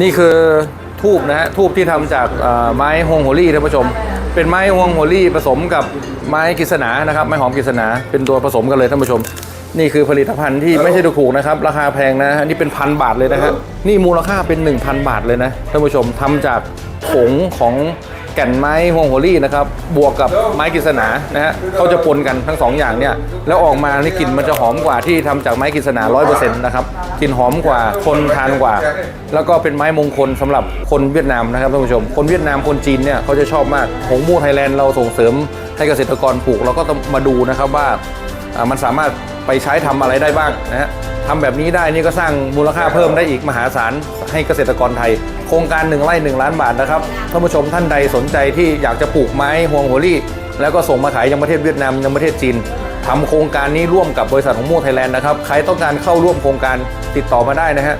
นี่คือทูบนะฮะทูบที่ทำจากไม้ฮวงโฮลี่ท่านผู้ชม เป็นไม้ฮวงโฮลี่ผสมกับไม้กฤษณานะครับไม้หอมกฤษณาเป็นตัวผสมกันเลยท่านผู้ชม นี่คือผลิตภัณฑ์ที่ไม่ใช่ถูกๆนะครับ ราคาแพงนะฮะนี่เป็นพันบาทเลยนะฮะนี่มูลค่าเป็น 1,000 บาทเลยนะท่านผู้ชมทำจากผงของ แก่นไม้ฮวงโฮลี่นะครับบวกกับไม้กฤษณานะฮะเขาจะปนกันทั้งสองอย่างเนี่ยแล้วออกมานี่กลิ่นมันจะหอมกว่าที่ทำจากไม้กฤษณา100%นะครับกลิ่นหอมกว่าคนทานกว่า แล้วก็เป็นไม้มงคลสำหรับคนเวียดนามนะครับท่านผู้ชม คนเวียดนามคนจีนเนี่ยเขาจะชอบมากหงมูไทยแลนด์เราส่งเสริมให้เกษตรกรปลูกเราก็ต้องมาดูนะครับว่ามันสามารถ ไปใช้ทำอะไรได้บ้างนะฮะทำแบบนี้ได้นี่ก็สร้างมูลค่าเพิ่มได้อีกมหาศาลให้เกษตรกรไทย โครงการ1ไร่1ล้านบาทนะครับท่านผู้ชมท่านใดสนใจที่อยากจะปลูกไม้ฮวงโฮลี่ แล้วก็ส่งมาขายยังประเทศเวียดนามยังประเทศจีนทำโครงการนี้ร่วมกับบริษัทของมู่ไทยแลนด์นะครับ ใครต้องการเข้าร่วมโครงการติดต่อมาได้นะฮะ